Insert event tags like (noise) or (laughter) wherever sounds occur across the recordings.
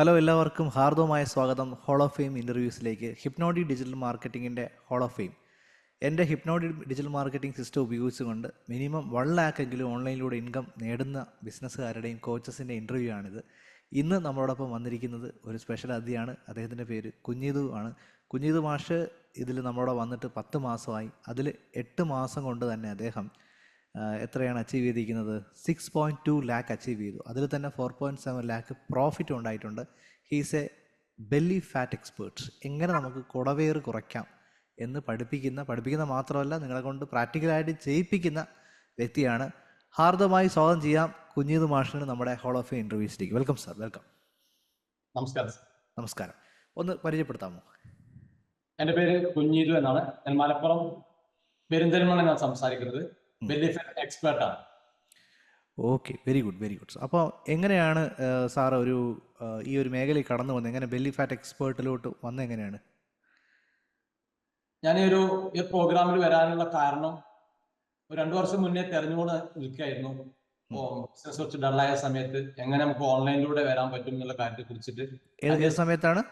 Hello എല്ലാവർക്കും ഹാർദവമായ സ്വാഗതം ഹോൾ ഓഫ് ഫെയിം ഇന്റർവ്യൂസിലേക്ക് ഹിപ്നോഡി ഡിജിറ്റൽ മാർക്കറ്റിങ്ങിന്റെ ഹോൾ ഓഫ് ഫെയിം എന്റെ ഹിപ്നോഡി ഡിജിറ്റൽ മാർക്കറ്റിംഗ് സിസ്റ്റം ഉപയോഗിച്ചുകൊണ്ട് മിനിമം വൺ ലാക്ക് എങ്കിലും ഓൺലൈനിലൂടെ ഇൻകം നേടുന്ന ബിസിനസ്സുകാരുടെയും കോച്ചസിന്റെ ഇന്റർവ്യൂ ആണിത്. ഇന്ന് നമ്മളോടൊപ്പം വന്നിരിക്കുന്നത് ഒരു സ്പെഷ്യൽ അതിഥിയാണ്. അദ്ദേഹത്തിന്റെ പേര് കുഞ്ഞിതു ആണ്. കുഞ്ഞിതു മാഷ് ഇതിൽ നമ്മളോട് വന്നിട്ട് പത്ത് മാസമായി. അതിൽ എട്ട് മാസം കൊണ്ട് തന്നെ അദ്ദേഹം എത്രയാണ് അച്ചീവ് ചെയ്തിരിക്കുന്നത്? Six point two lakh achieve ചെയ്തു. അതിൽ തന്നെ four point seven lakh profit ഉണ്ടായിട്ടുണ്ട്. He's a belly fat experts എങ്ങനെ നമുക്ക് കുടവേറ് കുറയ്ക്കാം എന്ന് പഠിപ്പിക്കുന്ന പഠിപ്പിക്കുന്ന മാത്രമല്ല നിങ്ങളെ കൊണ്ട് പ്രാക്ടിക്കലായിട്ട് ചെയ്യിപ്പിക്കുന്ന വ്യക്തിയാണ്. ഹാർദമായി സ്വാഗതം ചെയ്യാം കുഞ്ഞീത് മാഷിന് നമ്മുടെ ഹോൾ ഓഫ് ഇന്റർവ്യൂസിലേക്ക് വെൽക്കം സാർ വെൽക്കം നമസ്കാരം നമസ്കാരം. ഒന്ന് പരിചയപ്പെടുത്താമോ? എന്റെ പേര് കുഞ്ഞീതു എന്നാണ്. ഞാൻ മലപ്പുറം പെരിന്തൽമണ്ണ ഞാൻ സംസാരിക്കുന്നത്. ബെല്ലിഫെറ്റ് എക്സ്പേർട്ട് ആണ്. Okay very good very good അപ്പോൾ എങ്ങനെയാണ് സാർ ഒരു ഈ ഒരു മേഖലയിൽ കടന്നു വന്നത്? എങ്ങനെ ബെല്ലി ഫാറ്റ് എക്സ്പേർട്ടിലോട്ട് വന്നത് എങ്ങനെയാണ്? ഞാൻ ഈ ഒരു ഈ പ്രോഗ്രാമിൽ വരാനുള്ള കാരണം ഒരു രണ്ടു വർഷം മുന്നേ തെരഞ്ഞുകൊണ്ട് നിൽക്കുകയായിരുന്നു. ബിസിനസ് കുറച്ച് ഡള്ളായ സമയത്ത് എങ്ങനെ നമുക്ക് ഓൺലൈനിലൂടെ വരാൻ പറ്റും എന്നുള്ള കാര്യത്തെ കുറിച്ചിട്ട്. ഏത് സമയത്താണ്?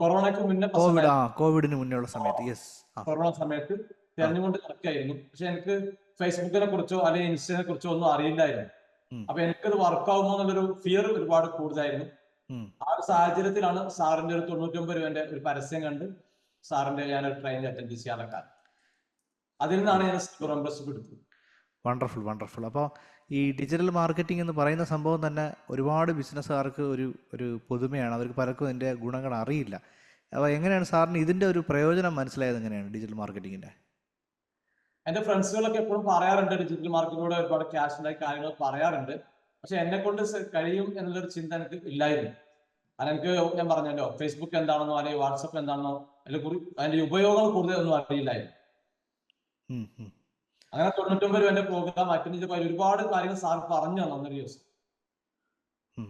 കൊറോണയ്ക്ക് മുന്നേ കോവിഡ് കോവിഡിന് മുന്നേ ഉള്ള സമയത്ത് യെസ് കൊറോണ സമയത്ത് തെരഞ്ഞുകൊണ്ട് നടക്കുകയായിരുന്നു പക്ഷെ എനിക്ക് ഫേസ്ബുക്കിനെ കുറിച്ചോ അല്ലെങ്കിൽ ഇൻസ്റ്റനെ കുറിച്ചോ ഒന്നും അറിയില്ലായിരുന്നു. അപ്പൊ എനിക്കത് വർക്കാവുമോ എന്നുള്ളൊരു ഫിയർ ഒരുപാട് കൂടുതലായിരുന്നു. ആ ഒരു സാഹചര്യത്തിലാണ് സാറിന്റെ ഒരു തൊണ്ണൂറ്റൊമ്പത് രൂപന്റെ ഒരു പരസ്യം കണ്ട് സാറിന്റെ ഞാൻ ഒരു ട്രെയിനിൽ അറ്റൻഡ് ചെയ്യാനൊക്കെ അതിൽ നിന്നാണ് ഞാൻ മെമ്പർഷിപ്പ് എടുത്തത്. വണ്ടർഫുൾ വണ്ടർഫുൾ അപ്പോൾ ഈ ഡിജിറ്റൽ മാർക്കറ്റിംഗ് എന്ന് പറയുന്ന സംഭവം തന്നെ ഒരുപാട് ബിസിനസ്സുകാർക്ക് ഒരു ഒരു പുതുമയാണ്. അവർക്ക് പലർക്കും ഇതിന്റെ ഗുണങ്ങൾ അറിയില്ല. അപ്പോൾ എങ്ങനെയാണ് സാറിന് ഇതിന്റെ ഒരു പ്രയോജനം മനസ്സിലായത് എങ്ങനെയാണ് ഡിജിറ്റൽ മാർക്കറ്റിങ്ങിന്റെ എന്റെ ഫ്രണ്ട്സുകളൊക്കെ എപ്പോഴും പറയാറുണ്ട് ഡിജിറ്റൽ മാർക്കറ്റിലൂടെ ഒരുപാട് ക്യാഷ് ഉണ്ടായി കാര്യങ്ങൾ പറയാറുണ്ട്. പക്ഷെ എന്നെ കൊണ്ട് കഴിയും എന്നുള്ളൊരു ചിന്ത എനിക്ക് ഇല്ലായിരുന്നു. കാരണം എനിക്ക് ഞാൻ പറഞ്ഞല്ലോ ഫേസ്ബുക്ക് എന്താണെന്നോ അല്ലെങ്കിൽ വാട്സപ്പ് എന്താണെന്നോ കുറി- അതിന്റെ ഉപയോഗങ്ങൾ കൂടുതലൊന്നും അറിയില്ലായിരുന്നു. അങ്ങനെ തൊണ്ണൂറ്റൊമ്പത് രൂപ പ്രോഗ്രാം അറ്റൻഡ് ചെയ്തപ്പോൾ ഒരുപാട് കാര്യങ്ങൾ സാർ പറഞ്ഞു തന്നു അന്നൊരു ദിവസം.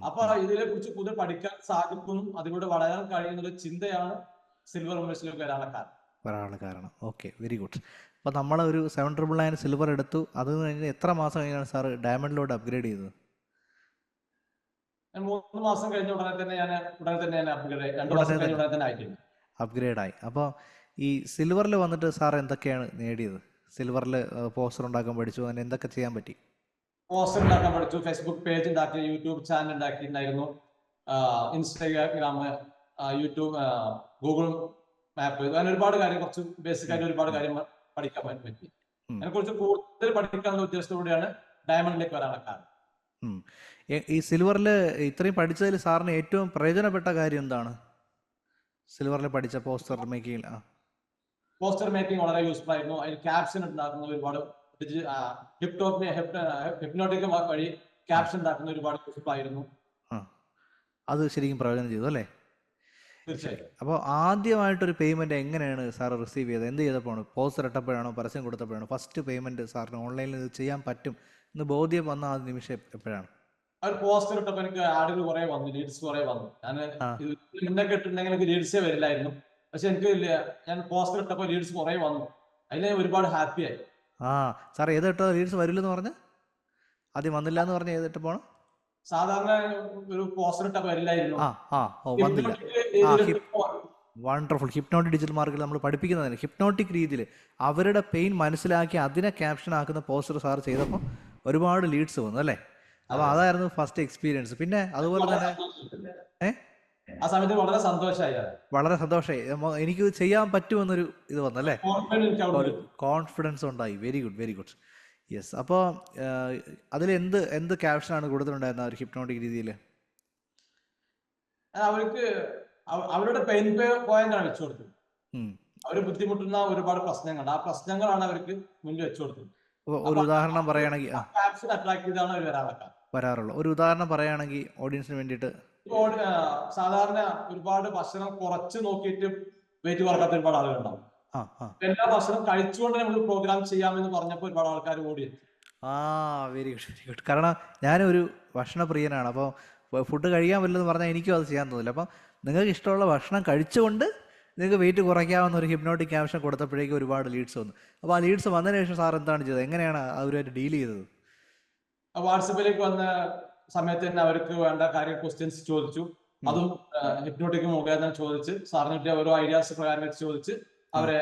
അപ്പൊ ഇതിനെ കുറിച്ച് കൂടുതൽ പഠിക്കാൻ സാധിക്കും അതിലൂടെ വളരാൻ കഴിയുന്ന ചിന്തയാണ് സിൽവർ മെമ്പേഴ്സിലേക്ക് വരാനുള്ള കാരണം. വരാനുള്ള കാരണം. ഓക്കെ വെരി ഗുഡ് അപ്പോൾ നമ്മൾ ഒരു സെവൻ ട്രിപ്പിൾ നയൻ സിൽവർ എടുത്തു. അത് കഴിഞ്ഞ് എത്ര മാസം കഴിഞ്ഞാണ് സാർ ഡയമണ്ടിലോട്ട് അപ്ഗ്രേഡ് ചെയ്തത്? മൂന്ന് മാസം കഴിഞ്ഞ ഉടനെ തന്നെ ഞാൻ ഉടനെ തന്നെ ഞാൻ അപ്ഗ്രേഡ് ആയി. ഉടനെ മാസം കഴിഞ്ഞ തന്നെ. ഉടനെ തന്നെ ആയിട്ടുണ്ട്. അപ്ഗ്രേഡായി അപ്പോൾ ഈ സിൽവറിൽ വന്നിട്ട് സാർ എന്തൊക്കെയാണ് നേടിയത്? സിൽവറിൽ പോസ്റ്റർ ഉണ്ടാക്കാൻ പഠിച്ചു. അതിന് എന്തൊക്കെ ചെയ്യാൻ പറ്റി? പോസ്റ്റർ ഉണ്ടാക്കാൻ പഠിച്ചു. ഫേസ്ബുക്ക് പേജ് ഉണ്ടാക്കി യൂട്യൂബ് ചാനൽ ഉണ്ടാക്കിയിട്ടുണ്ടായിരുന്നു. ഇൻസ്റ്റാഗ്രാം യൂട്യൂബ് ഗൂഗിൾ മാപ്പ് അങ്ങനെ ഒരുപാട് കാര്യം കുറച്ച് ബേസിക് ആയിട്ട് ഒരുപാട് കാര്യം പഠിക്കാൻ പറ്റി. ഉം. അതിനെ കുറിച്ച് കൂടുതൽ പഠിക്കാനുള്ള ഉദ്ദേശത്തോടെയാണ് ഡയമണ്ടിലേക്ക് വരാനുള്ള കാരണം ഈ സിൽവറിൽ ഇത്രയും പഠിച്ചതിൽ സാറിന് ഏറ്റവും പ്രയോജനപ്പെട്ട കാര്യം എന്താണ്? സിൽവറിൽ പഠിച്ച പോസ്റ്റർ മേക്കിംഗ് ആ. പോസ്റ്റർ മേക്കിംഗ് വളരെ യൂസ്ഫുൾ ആയിരുന്നു. അതിൽ ക്യാപ്ഷൻ ഉണ്ടാക്കുന്ന ഒരുപാട് ഹിപ്നോട്ടിക് വഴി ക്യാപ്ഷൻ ഉണ്ടാക്കുന്ന ഒരുപാട് യൂസ്ഫുൾ ആയിരുന്നു. അത് ശരിക്കും പ്രയോജനം ചെയ്തു അല്ലേ? തീർച്ചയായും അപ്പോൾ ആദ്യമായിട്ടൊരു പേയ്മെന്റ് എങ്ങനെയാണ് സാർ റിസീവ് ചെയ്തത്? എന്ത് ചെയ്തപ്പോഴാണ്? പോസ്റ്റർ ഇട്ടപ്പോഴാണോ? പരസ്യം കൊടുത്തപ്പോഴാണോ? ഫസ്റ്റ് പേയ്മെന്റ് സാറിന് ഓൺലൈനിൽ ഇത് ചെയ്യാൻ പറ്റും എന്ന് ബോധ്യം വന്ന ആ നിമിഷം എപ്പോഴാണ്? ആ ഒരു പോസ്റ്റർ ഇട്ടപ്പോ എനിക്ക് ആടുകൾ കുറെ വന്നു ലീഡ്സ് കുറെ വന്നു. ഞാൻ മുന്നൊക്കെ ഇട്ടിട്ടുണ്ടെങ്കിൽ എനിക്ക് ലീഡ്സേ വരില്ലായിരുന്നു. പക്ഷെ എനിക്ക് ഞാൻ പോസ്റ്റർ ഇട്ടപ്പോ ലീഡ്സ് കുറെ വന്നു. അതിൽ ഞാൻ ഒരുപാട് ഹാപ്പിയായി ആ സാർ ഏതിട്ടോ ലീഡ്സ് വരില്ലെന്ന് പറഞ്ഞ്? ആദ്യം വന്നില്ല എന്ന് പറഞ്ഞ് ഏതിട്ടപ്പോൾ സാധാരണ ഒരു പോസ്റ്റർ ഇട്ട വരില്ലായിരുന്നു വണ്ടർഫുൾ ഹിപ്നോട്ടിക് ഡിജിറ്റൽ മാർക്കറ്റിൽ നമ്മൾ പഠിപ്പിക്കുന്നതിന് ഹിപ്നോട്ടിക് രീതിയിൽ അവരുടെ പെയിൻ മനസ്സിലാക്കി അതിനെ ക്യാപ്ഷൻ ആക്കുന്ന പോസ്റ്റർ സാർ ചെയ്തപ്പോൾ ഒരുപാട് ലീഡ്സ് വന്നു അല്ലേ? അപ്പൊ അതായിരുന്നു ഫസ്റ്റ് എക്സ്പീരിയൻസ് പിന്നെ അതുപോലെ തന്നെ? ആ സമയത്ത് വളരെ സന്തോഷമായി. വളരെ സന്തോഷമായി. എനിക്ക് ചെയ്യാൻ പറ്റുമെന്നൊരു ഇത് വന്നല്ലേ? കോൺഫിഡൻസ് ഉണ്ടായി. Very good very good yes അപ്പോൾ അതിൽ എന്ത് എന്ത് ക്യാപ്ഷനാണ് കൊടുത്തിട്ടുണ്ടായിരുന്നത് ആ ഒരു ഹിപ്നോട്ടിക് രീതിയിൽ? അവർക്ക് അവരുടെ പെയിൻ പോയിന്റ് ആണ് വെച്ചു കൊടുത്തത്. അവർ ബുദ്ധിമുട്ടുന്ന ഒരുപാട് പ്രശ്നങ്ങൾ ആ പ്രശ്നങ്ങളാണ് അവർക്ക് മുന്നിൽ വെച്ചു കൊടുത്തത്. ഒരു ഉദാഹരണം പറയുകയാണെങ്കിൽ വരാറുള്ളത് ക്യാപ്ഷൻ അട്രാക്ട് ചെയ്താണ് അവർ വരാനൊക്കെ വരാറുള്ളൂ. ഒരു ഉദാഹരണം പറയുകയാണെങ്കിൽ ഓഡിയൻസിന് വേണ്ടിയിട്ട്. സാധാരണ ഒരുപാട് ഭക്ഷണം കുറച്ച് നോക്കിയിട്ട് വെയിറ്റ് കുറക്കാത്ത ഒരുപാട് ആളുകളുണ്ടാവും. എല്ലാ ഭക്ഷണം കഴിച്ചുകൊണ്ട് നമ്മൾ പ്രോഗ്രാം ചെയ്യാമെന്ന് പറഞ്ഞപ്പോൾ ഒരുപാട് ആൾക്കാർ കൂടി ആ വെരി ഗുഡ് വെരി ഗുഡ് കാരണം ഞാനൊരു ഭക്ഷണപ്രിയനാണ്. അപ്പോൾ ഫുഡ് കഴിക്കാൻ പറ്റില്ലെന്ന് പറഞ്ഞാൽ എനിക്കും അത് ചെയ്യാൻ തോന്നില്ല. അപ്പം നിങ്ങൾക്ക് ഇഷ്ടമുള്ള ഭക്ഷണം കഴിച്ചുകൊണ്ട് നിങ്ങൾക്ക് വെയിറ്റ് കുറയ്ക്കാവുന്ന ഒരു ഹിപ്നോട്ടിക് ആവശ്യം കൊടുത്തപ്പോഴേക്കും ഒരുപാട് ലീഡ്സ് വന്നു. അപ്പോൾ ആ ലീഡ്സ് വന്നതിന് ശേഷം സാർ എന്താണ് ചെയ്തത്? എങ്ങനെയാണ് അവരുമായിട്ട് ഡീൽ ചെയ്തത്? വാട്സപ്പിലേക്ക് വന്ന സമയത്ത് തന്നെ അവർക്ക് വേണ്ട കാര്യം ക്വസ്റ്റ്യൻസ് ചോദിച്ചു. അതും ഹിപ്നോട്ടിക് മുഖേന ചോദിച്ച് സാറിനെ ഓരോ ഐഡിയാസ് പ്രകാരം വെച്ച് ചോദിച്ച് അവരെ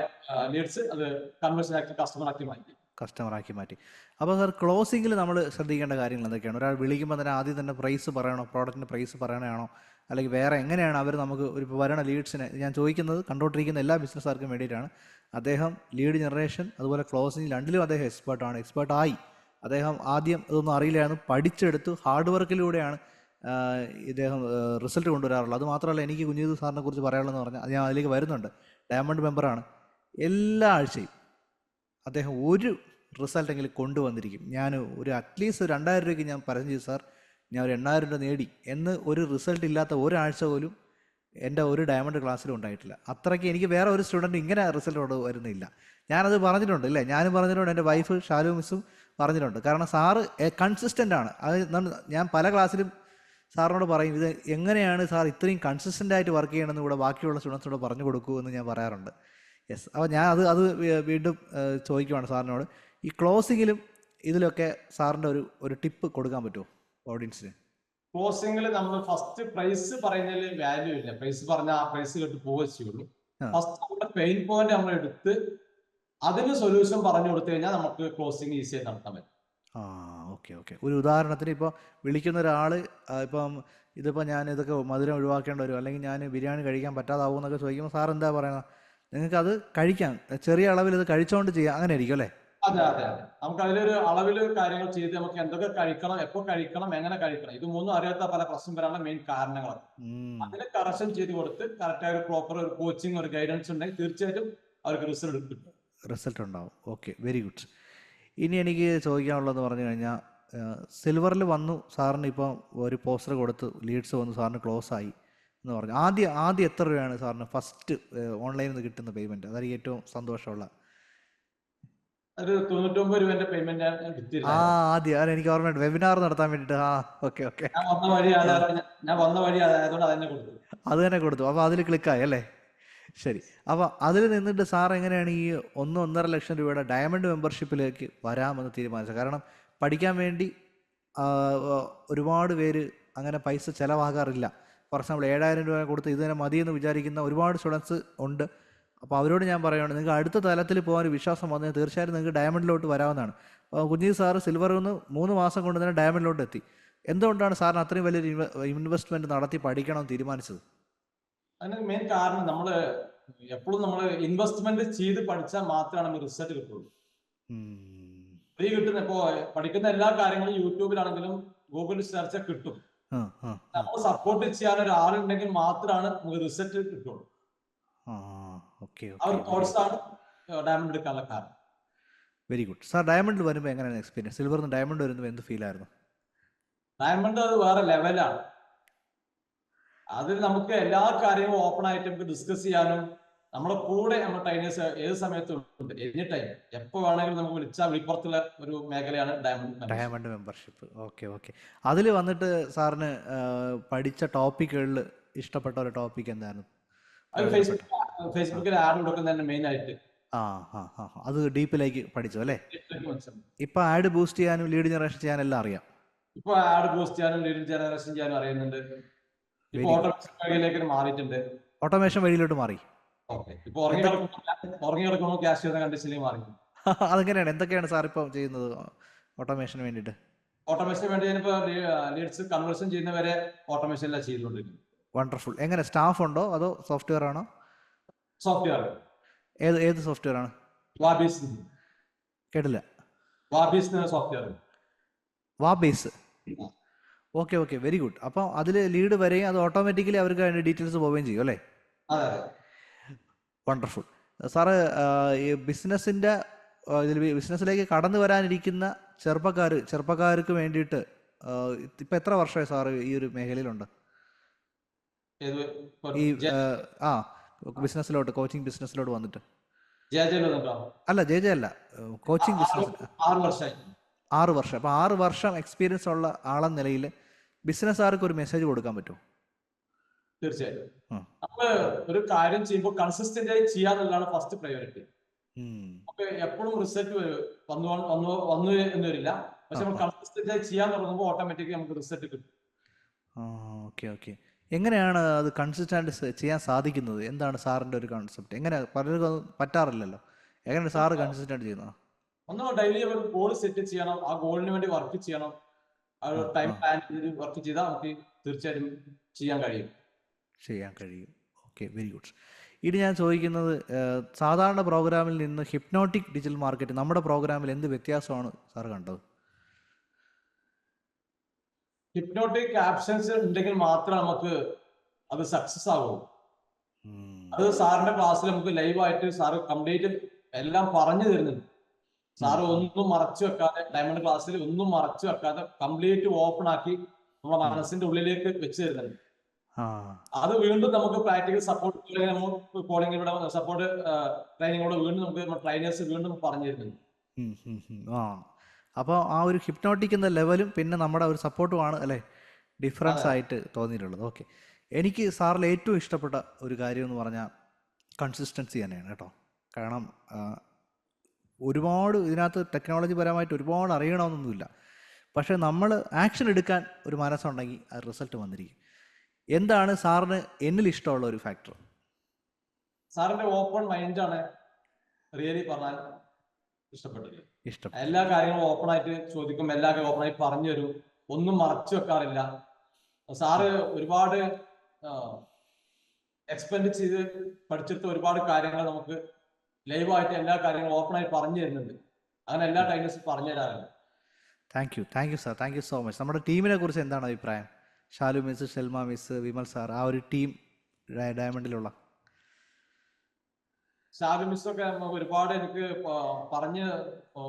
ലീഡ്സ് അത് കൺവേഴ്സൺ ആക്കി കസ്റ്റമർ ആക്കി മാറ്റി. കസ്റ്റമറാക്കി മാറ്റി. അപ്പോൾ സാർ ക്ലോസിംഗിൽ നമ്മൾ ശ്രദ്ധിക്കേണ്ട കാര്യങ്ങൾ എന്തൊക്കെയാണ്? ഒരാൾ വിളിക്കുമ്പോൾ തന്നെ ആദ്യം തന്നെ പ്രൈസ് പറയണോ? പ്രോഡക്റ്റിന്റെ പ്രൈസ് പറയണോ അല്ലെങ്കിൽ വേറെ എങ്ങനെയാണ് അവർ നമുക്ക് ഒരു വരണ ലീഡ്സിനെ ഞാൻ ചോദിക്കുന്നത് കണ്ടുകൊണ്ടിരിക്കുന്ന എല്ലാ ബിസിനസ്സുകാർക്കും വേണ്ടിയിട്ടാണ്. അദ്ദേഹം ലീഡ് ജനറേഷൻ അതുപോലെ ക്ലോസിംഗ് രണ്ടിലും അദ്ദേഹം എക്സ്പേർട്ടാണ് എക്സ്പേർട്ട് ആയി. അദ്ദേഹം ആദ്യം ഇതൊന്നും അറിയില്ലായിരുന്നു. പഠിച്ചെടുത്തു. ഹാർഡ് വർക്കിലൂടെയാണ് ഇദ്ദേഹം റിസൾട്ട് കൊണ്ടുവരാറുള്ളത്. അത് മാത്രമല്ല എനിക്ക് കുഞ്ഞു സാറിനെ കുറിച്ച് പറയാനുള്ളതെന്ന് പറഞ്ഞാൽ അത് ഞാൻ അതിലേക്ക് വരുന്നുണ്ട്. ഡയമണ്ട് മെമ്പറാണ്. എല്ലാ ആഴ്ചയും അദ്ദേഹം ഒരു റിസൾട്ട് എങ്കിലും കൊണ്ടുവന്നിരിക്കും. ഞാൻ ഒരു അറ്റ്ലീസ്റ്റ് ഒരു രണ്ടായിരം രൂപയ്ക്ക് ഞാൻ പറഞ്ഞു സാർ ഞാൻ ഒരു എണ്ണായിരം രൂപ നേടി എന്ന് ഒരു റിസൾട്ട് ഇല്ലാത്ത ഒരാഴ്ച പോലും എന്റെ ഒരു ഡയമണ്ട് ക്ലാസ്സിലും ഉണ്ടായിട്ടില്ല. അത്രയ്ക്ക് എനിക്ക് വേറെ ഒരു സ്റ്റുഡന്റ് ഇങ്ങനെ റിസൾട്ട് കൊണ്ട് വരുന്നില്ല. ഞാനത് പറഞ്ഞിട്ടുണ്ട് ഇല്ലേ? ഞാനും പറഞ്ഞിട്ടുണ്ട് എന്റെ വൈഫ് ഷാലു മിസ്സും പറഞ്ഞിട്ടുണ്ട്. കാരണം സാറ് കൺസിസ്റ്റന്റ് ആണ്. അത് ഞാൻ പല ക്ലാസ്സിലും സാറിനോട് പറയും ഇത് എങ്ങനെയാണ് സാർ ഇത്രയും കൺസിസ്റ്റന്റ് ആയിട്ട് വർക്ക് ചെയ്യണമെന്ന് ഇവിടെ ബാക്കിയുള്ള സ്റ്റുഡൻസിനോട് പറഞ്ഞു കൊടുക്കൂ എന്ന് ഞാൻ പറയാറുണ്ട്. യെസ് അപ്പോൾ ഞാൻ അത് അത് വീണ്ടും ചോദിക്കുവാണ് സാറിനോട്. ഈ ക്ലോസിങ്ങിലും ഇതിലൊക്കെ സാറിന്റെ ഒരു ഒരു ടിപ്പ് കൊടുക്കാൻ പറ്റുമോ ഓഡിയൻസിന് ക്ലോസിംഗിൽ നമ്മൾ ഫസ്റ്റ് പ്രൈസ് പറയുന്നതിൽ വാല്യൂ ഇല്ല. പ്രൈസ് പറഞ്ഞാൽ ആ പ്രൈസ് കേട്ട് പോവുക ചെയ്യുള്ളൂ. ഫസ്റ്റ് നമ്മുടെ പെയിൻ പോയിന്റ് നമ്മൾ എടുത്ത് അതിന് സൊല്യൂഷൻ പറഞ്ഞു കൊടുത്തു കഴിഞ്ഞാൽ നമുക്ക് ക്ലോസിംഗ് ഈസി ആയി നടത്താൻ പറ്റും. ആ. Okay okay. ഒരു ഉദാഹരണത്തിന് ഇപ്പോൾ വിളിക്കുന്ന ഒരാൾ ഇപ്പം ഇതിപ്പോൾ ഞാൻ ഇതൊക്കെ മധുരം ഒഴിവാക്കേണ്ടി വരും അല്ലെങ്കിൽ ഞാൻ ബിരിയാണി കഴിക്കാൻ പറ്റാതാവും എന്നൊക്കെ ചോദിക്കുമ്പോൾ സാർ എന്താ പറയുന്നത്? നിങ്ങൾക്ക് അത് കഴിക്കാം. ചെറിയ അളവിൽ ഇത് കഴിച്ചുകൊണ്ട് ചെയ്യാം. അങ്ങനെ ആയിരിക്കും അല്ലേ? അതെ അതെ അതെ. നമുക്ക് അതിലൊരു അളവിൽ കാര്യങ്ങൾ ചെയ്ത് നമുക്ക് എന്തൊക്കെ കഴിക്കണം എപ്പോ കഴിക്കണം എങ്ങനെ കഴിക്കണം ഇത് മൂന്നും അറിയാത്ത പല പ്രശ്നം വരാനുള്ള മെയിൻ കാരണങ്ങളാണ്. അതിന് കറക്ഷൻ ചെയ്ത് കൊടുത്ത് കറക്റ്റായ ഒരു പ്രോപ്പർ ഒരു കോച്ചിങ് ഒരു ഗൈഡൻസ് ഉണ്ടെങ്കിൽ തീർച്ചയായിട്ടും അവർക്ക് റിസൾട്ട് കിട്ടും. റിസൾട്ട് ഉണ്ടാവും. ഓക്കെ വെരി ഗുഡ് ഇനി എനിക്ക് ചോദിക്കാനുള്ളതെന്ന് പറഞ്ഞു കഴിഞ്ഞാൽ സിൽവറിൽ വന്നു സാറിന് ഇപ്പോൾ ഒരു പോസ്റ്റർ കൊടുത്ത് ലീഡ്സ് വന്നു സാറിന് ക്ലോസ് ആയി എന്ന് പറഞ്ഞു. ആദ്യം ആദ്യം എത്ര രൂപയാണ് സാറിന് ഫസ്റ്റ് ഓൺലൈനിൽ നിന്ന് കിട്ടുന്ന പേയ്മെന്റ് അതായിരിക്കും ഏറ്റവും സന്തോഷമുള്ള. ആ ആദ്യം. അത് എനിക്ക് ഓർമ്മയുണ്ട്. വെബിനാർ നടത്താൻ വേണ്ടിട്ട് ആ ഓക്കെ ഓക്കെ അത് തന്നെ കൊടുത്തു. അപ്പോൾ അതിൽ ക്ലിക്കായി അല്ലേ? ശരി. അപ്പോൾ അതിൽ നിന്നിട്ട് സാർ എങ്ങനെയാണ് ഈ ഒന്ന് ഒന്നര ലക്ഷം രൂപയുടെ ഡയമണ്ട് മെമ്പർഷിപ്പിലേക്ക് വരാമെന്ന് തീരുമാനിച്ചത്? കാരണം പഠിക്കാൻ വേണ്ടി ഒരുപാട് പേര് അങ്ങനെ പൈസ ചിലവാകാറില്ല. ഫോർ എക്സാമ്പിൾ ഏഴായിരം രൂപ കൊടുത്ത് ഇത് തന്നെ മതിയെന്ന് വിചാരിക്കുന്ന ഒരുപാട് സ്റ്റുഡൻസ് ഉണ്ട്. അപ്പോൾ അവരോട് ഞാൻ പറയുകയാണ് നിങ്ങൾക്ക് അടുത്ത തലത്തിൽ പോകാൻ ഒരു വിശ്വാസം വന്നാൽ തീർച്ചയായും നിങ്ങൾക്ക് ഡയമണ്ടിലോട്ട് വരാവുന്നതാണ്. അപ്പോൾ കുഞ്ഞി സാറ് സിൽവറിൽ നിന്ന് മൂന്ന് മാസം കൊണ്ട് തന്നെ ഡയമണ്ടിലോട്ട് എത്തി. എന്തുകൊണ്ടാണ് സാറിന് അത്രയും വലിയൊരു ഇൻവെസ്റ്റ്മെന്റ് നടത്തി പഠിക്കണം തീരുമാനിച്ചത്? അതിന് മെയിൻ കാരണം നമ്മൾ എപ്പോഴും നമ്മൾ ഇൻവെസ്റ്റ്മെന്റ് ചെയ്ത് പഠിച്ചാൽ മാത്രമേ നമുക്ക് റിസൾട്ട് കിട്ടുള്ളൂ. ഫ്രീ കിട്ടുന്ന ഇപ്പോ പഠിക്കുന്ന എല്ലാ കാര്യങ്ങളും യൂട്യൂബിലാണെങ്കിലും ഗൂഗിളിൽ സെർച്ച് കിട്ടും. നമ്മൾ സപ്പോർട്ട് ചെയ്യാൻ ഒരാളുണ്ടെങ്കിൽ മാത്രമാണ് നമുക്ക് റിസൾട്ട് കിട്ടുള്ളൂ. അവർ ആണ് ഡയമണ്ട് എടുക്കാനുള്ള കാരണം. വെരി ഗുഡ് സാർ ഡയമണ്ടിൽ വരുമ്പോൾ എങ്ങനെയാണ് എക്സ്പീരിയൻസ് സിൽവർ നിന്ന് ഡയമണ്ട് വരുമ്പോൾ എന്ത് ഫീൽ ആയിരുന്നു? ഡയമണ്ട് അത് വേറെ ലെവലാണ് അതിൽ നമുക്ക് എല്ലാ കാര്യങ്ങളും ഓപ്പൺ ആയിട്ട് നമുക്ക് ഡിസ്കസ് ചെയ്യാനും നമ്മുടെ കൂടെ നമ്മുടെ ട്രെയിനേഴ്സ് ഏത് സമയത്തും ഉണ്ട്? എനി ടൈം എപ്പോ വേണമെങ്കിലും നമുക്ക് വിളിച്ചാൽ വിളിപ്പുറത്തുള്ള ഒരു മേഖലയാണ് diamond. Diamond membership okay okay അതിൽ വന്നിട്ട് സാറിന് പഠിച്ച ടോപ്പിക്കുകളിൽ ഇഷ്ടപ്പെട്ട ഒരു ടോപ്പിക് എന്തായിരുന്നു? ഫേസ്ബുക്ക് ഫേസ്ബുക്കിൽ ആഡ് കൊടുക്കുന്നതിന് മെയിൻ ആയിട്ട്. ആ ആ ആ. അത് ഡീപ്പിലേക്ക് പഠിച്ചു അല്ലേ? ഇപ്പൊ ആഡ് ബൂസ്റ്റ് ചെയ്യാനും ലീഡ് ജനറേഷൻ ചെയ്യാനും എല്ലാം അറിയാം. ഇപ്പൊ ആഡ് ബൂസ്റ്റ് ചെയ്യാനും ലീഡ് ജനറേഷൻ ചെയ്യാനും അറിയുന്നുണ്ട്. ഇപ്പൊ ഓട്ടോമേഷൻ ഓട്ടോമാറ്റിക് മാറിയിട്ടുണ്ട്. ഓട്ടോമേഷൻ വഴിയിലോട്ട് മാറി. ഓക്കെ. ഇപ്പൊ ഉറങ്ങി കിടക്കുമ്പോൾ ഉറങ്ങി കിടക്കുമ്പോൾ ക്യാഷ് ചെയ്യുന്ന കണ്ടീഷനിലേക്ക് മാറി. (laughs) അതെങ്ങനെയാണ്? എന്തൊക്കെയാണ് സാർ ഇപ്പൊ ചെയ്യുന്നത്? ഓട്ടോമേഷന് വേണ്ടിട്ട് ഓട്ടോമേഷന് വേണ്ടി ഞാനിപ്പോ ലീഡ്സ് കൺവേർഷൻ ചെയ്യുന്നവരെ ഓട്ടോമേഷനിലാണ് ചെയ്തുകൊണ്ടിരിക്കുന്നത്. വണ്ടർഫുൾ എങ്ങനെ? സ്റ്റാഫ് ഉണ്ടോ? അതോ സോഫ്റ്റ്വെയർ ആണോ? സോഫ്റ്റ്വെയർ. ഏത് ഏത് സോഫ്റ്റ്വെയർ ആണ്? വാബീസ് കേട്ടില്ല. വാബീസ് സോഫ്റ്റ്വെയർ വാ ബേസ് ഓക്കെ ഓക്കെ. Very good. അപ്പോൾ അതിൽ ലീഡ് വരെയും അത് ഓട്ടോമാറ്റിക്കലി അവർക്ക് അതിന്റെ ഡീറ്റെയിൽസ് പോവുകയും ചെയ്യും അല്ലേ? അതെ. വണ്ടർഫുൾ സാറ് ഈ ബിസിനസ്സിന്റെ ഇതിൽ ബിസിനസ്സിലേക്ക് കടന്നു വരാനിരിക്കുന്ന ചെറുപ്പക്കാർ ചെറുപ്പക്കാർക്ക് വേണ്ടിയിട്ട് ഇപ്പം എത്ര വർഷമായി സാറ് ഈ ഒരു മേഖലയിലുണ്ട്? ഈ ആ, ബിസിനസ്സിലോട്ട് കോച്ചിങ് ബിസിനസ്സിലോട്ട് വന്നിട്ട്. അല്ല ജെ ജെ അല്ല. Coaching business. ആറ് വർഷം. അപ്പോൾ ആറ് വർഷം എക്സ്പീരിയൻസ് ഉള്ള ആളെന്ന നിലയിൽ ബിസിനസ്സുകാർക്ക് ഒരു മെസ്സേജ് കൊടുക്കാൻ പറ്റുമോ? തീർച്ചയായിട്ടും. അപ്പൊ ഒരു കാര്യം ചെയ്യുമ്പോൾ കൺസിസ്റ്റന്റ് ആയി ചെയ്യാന്നുള്ളതാണ് ഫസ്റ്റ് പ്രയോറിറ്റി അപ്പൊ എപ്പോഴും റിസൾട്ട് വന്നു വന്നു വന്നു എന്ന് വരില്ല പക്ഷെ നമ്മൾ കൺസിസ്റ്റന്റ് ആയി ചെയ്യാൻ തുടങ്ങുമ്പോൾ ഓട്ടോമാറ്റിക്കലി നമുക്ക് റിസൾട്ട് കിട്ടും. ഓക്കെ ഓക്കെ എങ്ങനെയാണ് അത് കൺസിസ്റ്റന്റ് ചെയ്യാൻ സാധിക്കുന്നത്? എന്താണ് സാറിന്റെ ഒരു കോൺസെപ്റ്റ് എങ്ങനെ പലർക്കും പറ്റാറില്ലല്ലോ. എങ്ങനെയാണ് സാറ് കൺസിസ്റ്റന്റ് ചെയ്യുന്നത്? ഒന്നും ഡെയിലി ഒരു ഗോൾ സെറ്റ് ചെയ്യണം. ആ ഗോളിന് വേണ്ടി വർക്ക് ചെയ്യണം. ആ ടൈം. പ്ലാൻ ചെയ്ത് വർക്ക് ചെയ്താൽ നമുക്ക് തീർച്ചയായിട്ടും ചെയ്യാൻ കഴിയും. ചെയ്യാൻ കഴിയും. ഓക്കെ വെരി ഗുഡ് ഇനി ഞാൻ ചോദിക്കുന്നത് സാധാരണ പ്രോഗ്രാമിൽ നിന്ന് ഹിപ്നോട്ടിക് ഡിജിറ്റൽ മാർക്കറ്റ് നമ്മുടെ പ്രോഗ്രാമിൽ എന്ത് വ്യത്യാസമാണ് സാർ കണ്ടത്? ഹിപ്നോട്ടിക് ആപ്ഷൻസ് ഉണ്ടെങ്കിൽ മാത്രം നമുക്ക് അത് സക്സസ് ആകുള്ളൂ ഉം. അത് സാറിന്റെ ക്ലാസ്സിൽ നമുക്ക് ലൈവായിട്ട് സാറ് കംപ്ലീറ്റ് എല്ലാം പറഞ്ഞു തരുന്നുണ്ട്. സാറ് ഒന്നും മറച്ചു വെക്കാതെ ഡയമണ്ട് ക്ലാസ്സിൽ ഒന്നും മറച്ചു വെക്കാതെ കംപ്ലീറ്റ് ഓപ്പൺ ആക്കി നമ്മുടെ മനസ്സിന്റെ ഉള്ളിലേക്ക് വെച്ച് തരുന്നുണ്ട്. അത് വീണ്ടും നമുക്ക് പ്രാക്ടിക്കൽ സപ്പോർട്ട് കോളിംഗിലൂടെ സപ്പോർട്ട് ട്രെയിനിങ്ങിലൂടെ വീണ്ടും നമുക്ക് ട്രെയിനേഴ്സ് വീണ്ടും പറഞ്ഞു തരുന്നുണ്ട്. അപ്പോൾ ആ. ഒരു ഹിപ്നോട്ടിക് എന്ന ലെവലും പിന്നെ നമ്മുടെ ഒരു സപ്പോർട്ടുമാണ് അല്ലേ? ഡിഫറൻസ് ആയിട്ട് തോന്നിയിട്ടുള്ളത്. ഓക്കെ എനിക്ക് സാറിൽ ഏറ്റവും ഇഷ്ടപ്പെട്ട ഒരു കാര്യം എന്ന് പറഞ്ഞാൽ കൺസിസ്റ്റൻസി തന്നെയാണ് കേട്ടോ. കാരണം ഒരുപാട് ഇതിനകത്ത് ടെക്നോളജി പരമായിട്ട് ഒരുപാട് അറിയണമെന്നൊന്നുമില്ല. പക്ഷേ നമ്മൾ ആക്ഷൻ എടുക്കാൻ ഒരു മനസ്സുണ്ടെങ്കിൽ ആ റിസൾട്ട് വന്നിരിക്കും. എന്താണ് സാറിന് എന്നിൽ ഇഷ്ടമുള്ള ഒരു ഫാക്ടർ സാറിന്റെ ഓപ്പൺ മൈൻഡാണ് റിയലി പറഞ്ഞാൽ ഇഷ്ടപ്പെട്ടത്. ഇഷ്ടം എല്ലാ കാര്യങ്ങളും ഓപ്പൺ ആയിട്ട് ചോദിക്കും എല്ലാ ഓപ്പൺ ആയി പറഞ്ഞു തരും. ഒന്നും മറച്ചു വെക്കാറില്ല. സാറ് ഒരുപാട് എക്സ്പെൻഡ് ചെയ്ത് പഠിച്ചെടുത്ത ഒരുപാട് കാര്യങ്ങൾ നമുക്ക് ലൈവായിട്ട് എല്ലാ കാര്യങ്ങളും ഓപ്പൺ ആയി പറഞ്ഞു തരുന്നുണ്ട്. അങ്ങനെ എല്ലാ ടൈമിലും പറഞ്ഞു തരാറുണ്ട്. Thank you thank you sir thank you so much നമ്മുടെ ടീമിനെ കുറിച്ച് എന്താണ് അഭിപ്രായം? Shalu miss Shelma miss Vimal sir ആ ഒരു ടീം ഡയമണ്ടിലുള്ള. ഷാബി മിസ്സൊക്കെ നമുക്ക് ഒരുപാട് എനിക്ക് പറഞ്ഞ്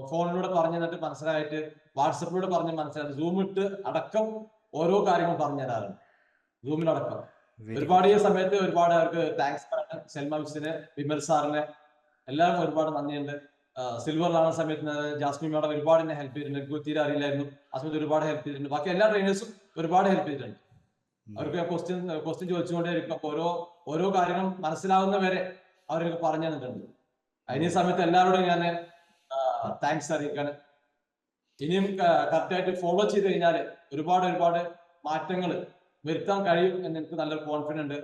ഫോണിലൂടെ പറഞ്ഞു തന്നിട്ട് മനസ്സിലായിട്ട് വാട്സപ്പിലൂടെ പറഞ്ഞ് മനസ്സിലായിട്ട് സൂം ഇട്ട് അടക്കം ഓരോ കാര്യങ്ങൾ പറഞ്ഞു തരാറുണ്ട്. സൂമിലടക്കം ഒരുപാട് ഈ സമയത്ത് ഒരുപാട് അവർക്ക് താങ്ക്സ് പറയാൻ സെൽമ മിസ്സിന് വിമൽ സാറിന് എല്ലാവരും ഒരുപാട് നന്ദിയുണ്ട്. സിൽവർ സിൽവറിലാവുന്ന സമയത്ത് ജാസ്മിൻ മാഡം ഒരുപാട് എന്നെ ഹെൽപ്പ് ചെയ്തിട്ടുണ്ട്. എനിക്ക് തീരെ അറിയില്ലായിരുന്നു. ആ സമയത്ത് ഒരുപാട് ഹെൽപ്പ് ചെയ്തിട്ടുണ്ട്. ബാക്കി എല്ലാ ട്രെയിനേഴ്സും ഒരുപാട് ഹെൽപ്പ് ചെയ്തിട്ടുണ്ട്. അവർക്ക് ക്വസ്റ്റ്യൻ ക്വസ്റ്റ്യൻ ചോദിച്ചുകൊണ്ടേ ഇരിക്കും അപ്പൊ ഓരോ ഓരോ കാര്യങ്ങളും മനസ്സിലാവുന്ന വരെ അവരൊക്കെ പറഞ്ഞു തന്നിട്ടുണ്ട്. അതിന് സമയത്ത് എല്ലാവരോടും ഞാൻ താങ്ക്സ് അറിയിക്കാണ്. ഇനിയും കറക്റ്റ് ആയിട്ട് ഫോളോ ചെയ്ത് കഴിഞ്ഞാൽ ഒരുപാട് ഒരുപാട് മാറ്റങ്ങൾ വരുത്താൻ കഴിയും എന്ന് എനിക്ക് നല്ലൊരു കോൺഫിഡന്റ് ഉണ്ട്.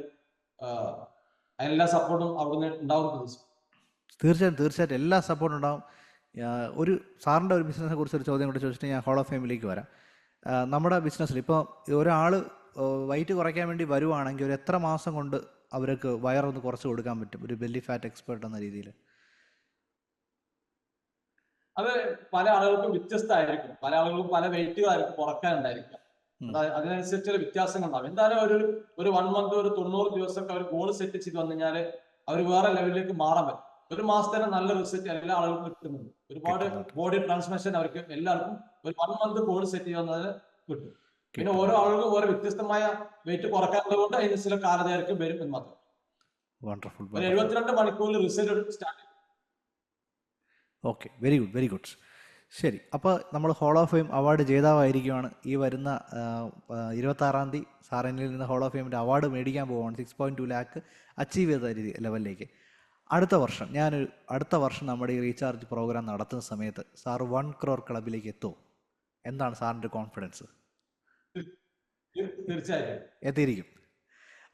ആഹ് എല്ലാ സപ്പോർട്ടും അവിടുന്ന് ഉണ്ടാവും. തീർച്ചയായും തീർച്ചയായിട്ടും. എല്ലാ സപ്പോർട്ടും ഉണ്ടാവും. ഒരു സാറിന്റെ ഒരു ബിസിനസ്സിനെ കുറിച്ച് ഒരു ചോദ്യം കൂടി ചോദിച്ചിട്ട് ഞാൻ ഹോൾ ഓഫ് വരാം. നമ്മുടെ ബിസിനസ്സിൽ ഇപ്പോൾ ഒരാൾ വൈറ്റ് കുറയ്ക്കാൻ വേണ്ടി വരുവാണെങ്കിൽ ഒരു എത്ര മാസം കൊണ്ട് അവർക്ക് വയറൊന്ന് കുറച്ച് കൊടുക്കാൻ പറ്റും? ഒരു ബെല്ലി ഫാറ്റ് എക്സ്പേർട്ട് എന്ന രീതിയിൽ അത് പല ആളുകൾക്കും വ്യത്യസ്തമായിരിക്കും. പല ആളുകൾക്കും പല വെയിറ്റുകളായിരിക്കും കുറക്കാനുണ്ടായിരിക്കും അതിനനുസരിച്ച് അത് അതിനനുസരിച്ചുള്ള വ്യത്യാസങ്ങൾ ഉണ്ടാവും എന്തായാലും ഒരു ഒരു വൺ മന്ത് ഒരു തൊണ്ണൂറ് ദിവസമൊക്കെ അവർ ഗോൾ സെറ്റ് ചെയ്ത് വന്നു കഴിഞ്ഞാൽ അവർ വേറെ ലെവലിലേക്ക് മാറാൻ പറ്റും. ഒരു മാസത്തേനെ നല്ല റിസൾട്ട് എല്ലാ ആളുകൾക്കും കിട്ടുന്നുണ്ട്. ഒരുപാട് ബോഡി ട്രാൻസ്മിഷൻ അവർക്ക് എല്ലാവർക്കും ഒരു വൺ മന്ത് ഗോൾ സെറ്റ് ചെയ്യുന്നത് കിട്ടും. പിന്നെ ഓരോ ആളുകൾക്കും ഓരോ വ്യത്യസ്തമായ വെയിറ്റ് കുറക്കാനുള്ളത് കൊണ്ട് അതിന് ചില കാലദൈർഘ്യം വരും എന്ന് മാത്രം. ഒരു എഴുപത്തിരണ്ട് മണിക്കൂറിൽ result start okay very good very good ശരി അപ്പോൾ നമ്മൾ ഹോൾ ഓഫ് ഫെയിം അവാർഡ് ജേതാവായിരിക്കുവാണ്. ഈ വരുന്ന ഇരുപത്താറാം തീയതി സാറിനിൽ നിന്ന് ഹോൾ ഓഫ് ഫെയിമിന്റെ അവാർഡ് മേടിക്കാൻ പോവുകയാണ് six point two lakh achieve ചെയ്ത രീതി ലെവലിലേക്ക് അടുത്ത വർഷം ഞാനൊരു അടുത്ത വർഷം നമ്മുടെ ഈ റീചാർജ് പ്രോഗ്രാം നടത്തുന്ന സമയത്ത് സാർ വൺ ക്രോർ ക്ലബിലേക്ക് എത്തുമോ എന്താണ് സാറിന്റെ കോൺഫിഡൻസ്? തീർച്ചയായും എത്തിയിരിക്കും.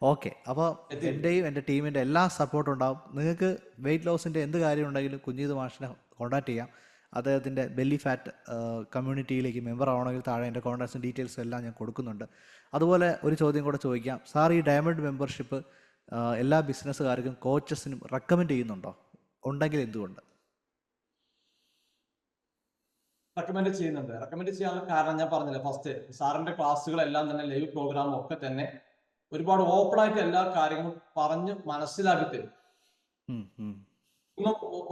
ഓക്കെ അപ്പോൾ എന്റെയും എന്റെ ടീമിന്റെ എല്ലാ സപ്പോർട്ടും ഉണ്ടാവും. നിങ്ങൾക്ക് വെയിറ്റ് ലോസിന്റെ എന്ത് കാര്യം ഉണ്ടെങ്കിലും കുഞ്ഞീത് മാഷിനെ കോൺടാക്ട് ചെയ്യാം. അദ്ദേഹത്തിന്റെ ബെല്ലി ഫാറ്റ് കമ്മ്യൂണിറ്റിയിലേക്ക് മെമ്പർ ആവണമെങ്കിൽ താഴെ എന്റെ കോൺടാക്ട്സും ഡീറ്റെയിൽസും എല്ലാം ഞാൻ കൊടുക്കുന്നുണ്ട്. അതുപോലെ ഒരു ചോദ്യം കൂടെ ചോദിക്കാം. സാർ ഈ ഡയമണ്ട് മെമ്പർഷിപ്പ് എല്ലാ ബിസിനസ്സുകാർക്കും കോച്ചസിനും റെക്കമെൻഡ് ചെയ്യുന്നുണ്ടോ? ഉണ്ടെങ്കിൽ എന്തുകൊണ്ട്? റെക്കമെൻഡ് ചെയ്യുന്നുണ്ട്. റെക്കമെൻഡ് ചെയ്യാനുള്ള കാരണം ഞാൻ പറഞ്ഞില്ല. ഫസ്റ്റ് സാറിന്റെ ക്ലാസ്സുകളെല്ലാം തന്നെ ലൈവ് പ്രോഗ്രാമും ഒക്കെ തന്നെ ഒരുപാട് ഓപ്പൺ ആയിട്ട് എല്ലാ കാര്യങ്ങളും പറഞ്ഞ് മനസ്സിലാക്കി തരും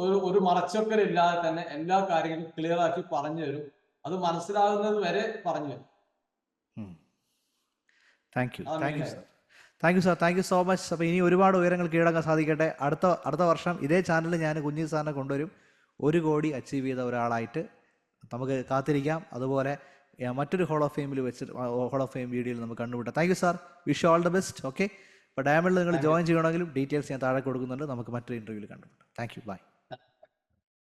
ഒരു ഒരു മറച്ചൊക്കലില്ലാതെ തന്നെ എല്ലാ കാര്യങ്ങളും ക്ലിയർ ആക്കി പറഞ്ഞു തരും. അത് മനസ്സിലാകുന്നത് വരെ പറഞ്ഞു തരും. Thank you thank sir thank you sir thank you so much അപ്പോൾ ഇനി ഒരുപാട് ഉയരങ്ങൾ കീഴടക്കാൻ സാധിക്കട്ടെ. അടുത്ത അടുത്ത വർഷം ഇതേ ചാനലിൽ ഞാൻ കുഞ്ഞി സാറിനെ കൊണ്ടുവരും. ഒരു കോടി അച്ചീവ് ചെയ്ത ഒരാളായിട്ട് നമുക്ക് കാത്തിരിക്കാം. അതുപോലെ മറ്റൊരു ഹോൾ ഓഫ് ഫെയിമിൽ വെച്ച് ഹോൾ ഓഫ് ഫെയിം വീഡിയോയിൽ നമുക്ക് കണ്ടുപിട്ടാം thank you sir wish all the best okay അപ്പോൾ ഡയമണ്ടിൽ നിങ്ങൾ ജോയിൻ ചെയ്യണമെങ്കിലും ഡീറ്റെയിൽസ് ഞാൻ താഴെ കൊടുക്കുന്നുണ്ട്. നമുക്ക് മറ്റൊരു ഇന്റർവ്യൂവിൽ കണ്ടുപിട്ടാം താങ്ക് യു ബൈ